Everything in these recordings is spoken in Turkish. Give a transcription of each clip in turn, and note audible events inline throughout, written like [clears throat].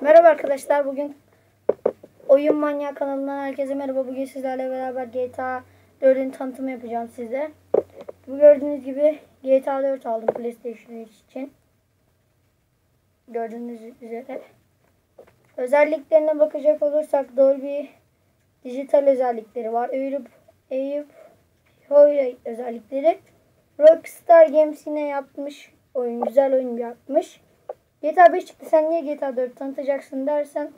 Merhaba arkadaşlar. Bugün Oyun Manyak kanalından herkese merhaba. Bugün sizlerle beraber GTA 4'ün tanıtımı yapacağım size. Bu gördüğünüz gibi GTA 4 aldım PlayStation 3 için. Gördüğünüz üzere. Özelliklerine bakacak olursak Dolby dijital özellikleri var. Eyüp Eyüp özellikleri. Rockstar Games yine yapmış. Oyun güzel oyun yapmış. GTA 5 çıktı sen niye GTA 4 tanıtacaksın dersen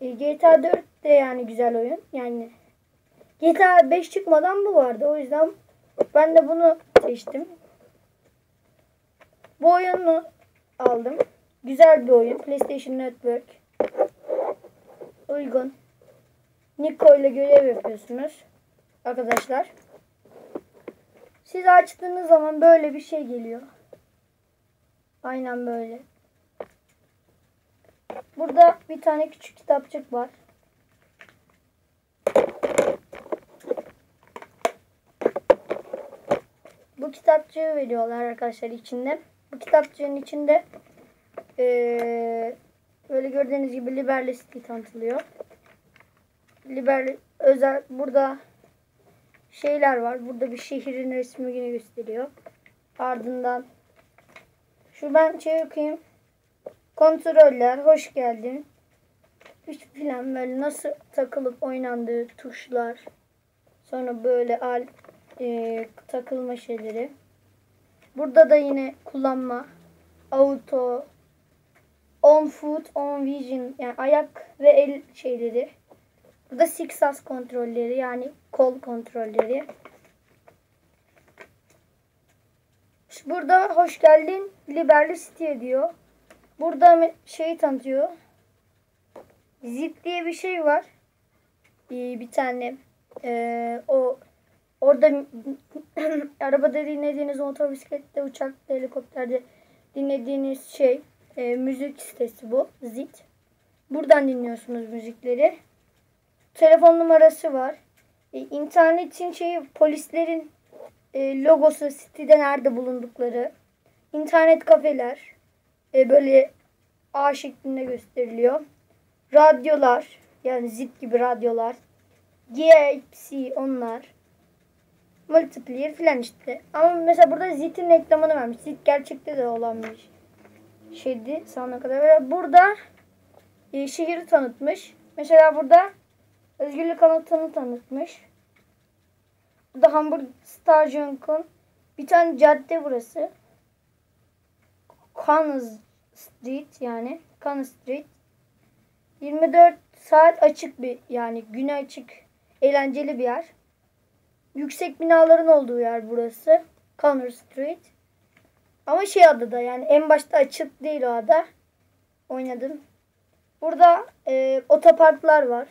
e, GTA 4 de yani güzel oyun. Yani GTA 5 çıkmadan bu vardı. O yüzden ben de bunu seçtim. Bu oyunu aldım. Güzel bir oyun. PlayStation Network. Uygun. Nico ile görev yapıyorsunuz. Arkadaşlar. Siz açtığınız zaman böyle bir şey geliyor. Aynen böyle. Burada bir tane küçük kitapçık var. Bu kitapçığı veriyorlar arkadaşlar içinde. Bu kitapçığın içinde ee, böyle gördüğünüz gibi City tanıtılıyor. Liberty özel burada şeyler var. Burada bir şehrin resmini gösteriyor. Ardından şu ben şey okuyayım. Kontroller, hoş geldin. Hiç filan böyle nasıl takılıp oynandığı tuşlar. Sonra böyle al e, takılma şeyleri. Burada da yine kullanma, auto, on foot, on vision yani ayak ve el şeyleri. Burada six as kontrolleri yani kol kontrolleri. Burada hoş geldin Liberty City diyor. Burada şey tanıtıyor. Zip diye bir şey var. Bir, bir tane e, o orada [clears throat] arabada dinlediğiniz otobisiklette, uçakta, helikopterde dinlediğiniz şey e, müzik sitesi bu. Zit. Buradan dinliyorsunuz müzikleri. Telefon numarası var. E, internetin şeyi polislerin e, logosu sitede nerede bulundukları. internet kafeler e, böyle A şeklinde gösteriliyor. Radyolar yani zip gibi radyolar. GFC onlar. Multiplayer filan işte. Ama mesela burada Zit'in reklamını vermiş. Zit gerçekte de olan bir şeydi sana kadar. Ve burada e, şehri tanıtmış. Mesela burada özgürlük anıtını tanıtmış. Burada Hamburg Stadion'un bir tane cadde burası. Cannes Street yani Cannes Street. 24 saat açık bir yani güne açık eğlenceli bir yer. Yüksek binaların olduğu yer burası. Connor Street. Ama şey adı da yani en başta açık değil o ada. Oynadım. Burada e, otoparklar var.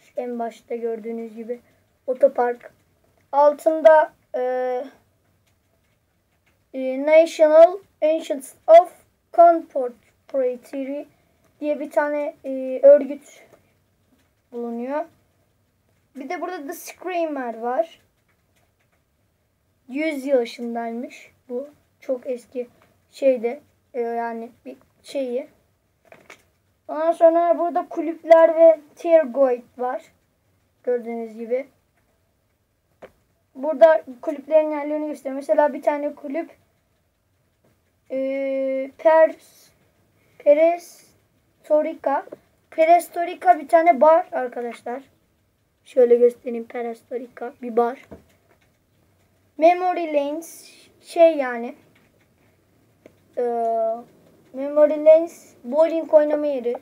Şu en başta gördüğünüz gibi otopark. Altında e, e, National Ancients of Contemporary diye bir tane e, örgüt bulunuyor. Bir de burada The Screamer var. 100 yıl yaşındaymış bu. Çok eski şeyde e, yani bir şeyi. Ondan sonra burada kulüpler ve Tiergoid var. Gördüğünüz gibi. Burada kulüplerin yerlerini gösteriyor. Mesela bir tane kulüp e, Pers Perestorica Perestorica bir tane bar arkadaşlar. Şöyle göstereyim Perestorica bir bar. Memory Lanes şey yani e, Memory Lanes bowling oynama yeri.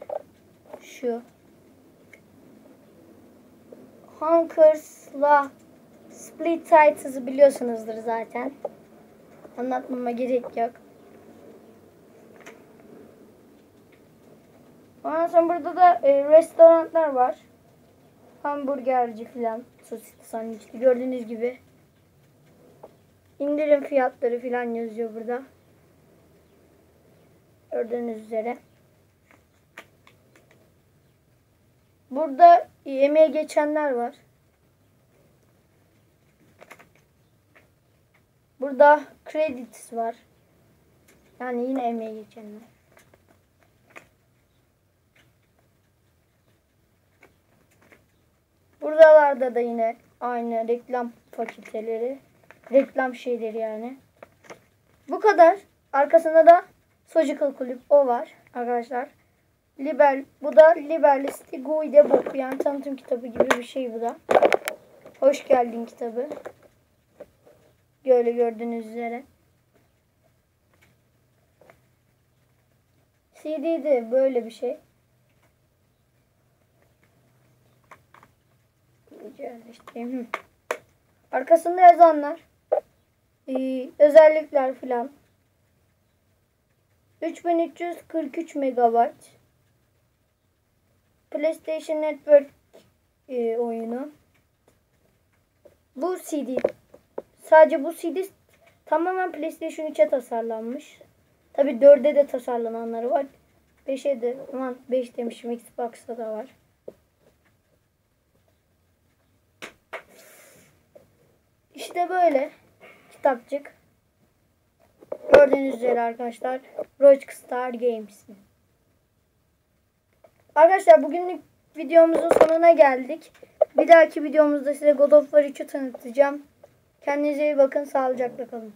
Şu. Hunkers'la Split Title'ı biliyorsunuzdur zaten. Anlatmama gerek yok. Ondan sonra burada da e, restoranlar var. Hamburgerci falan. Sosisli sandviçli gördüğünüz gibi. İndirim fiyatları falan yazıyor burada. Gördüğünüz üzere. Burada yemeğe geçenler var. Burada credits var. Yani yine emeğe geçenler. Buralarda da yine aynı reklam fakülteleri. Reklam şeyleri yani. Bu kadar. Arkasında da Surgical Kulüp o var arkadaşlar. Liber, bu da Liberalist Guide Book yani tanıtım kitabı gibi bir şey bu da. Hoş geldin kitabı. Böyle gördüğünüz üzere. CD de böyle bir şey. Yerleştireyim. Arkasında yazanlar. Ee, özellikler filan. 3343 MB. PlayStation Network e, oyunu. Bu CD. Sadece bu CD tamamen PlayStation 3'e tasarlanmış. Tabi 4'e de tasarlananları var. 5'e de aman 5 demişim Xbox'ta da var. İşte böyle kitapçık. Gördüğünüz üzere arkadaşlar Rockstar Games'in. Arkadaşlar bugünlük videomuzun sonuna geldik. Bir dahaki videomuzda size God of War 3'ü tanıtacağım. Kendinize iyi bakın. Sağlıcakla kalın.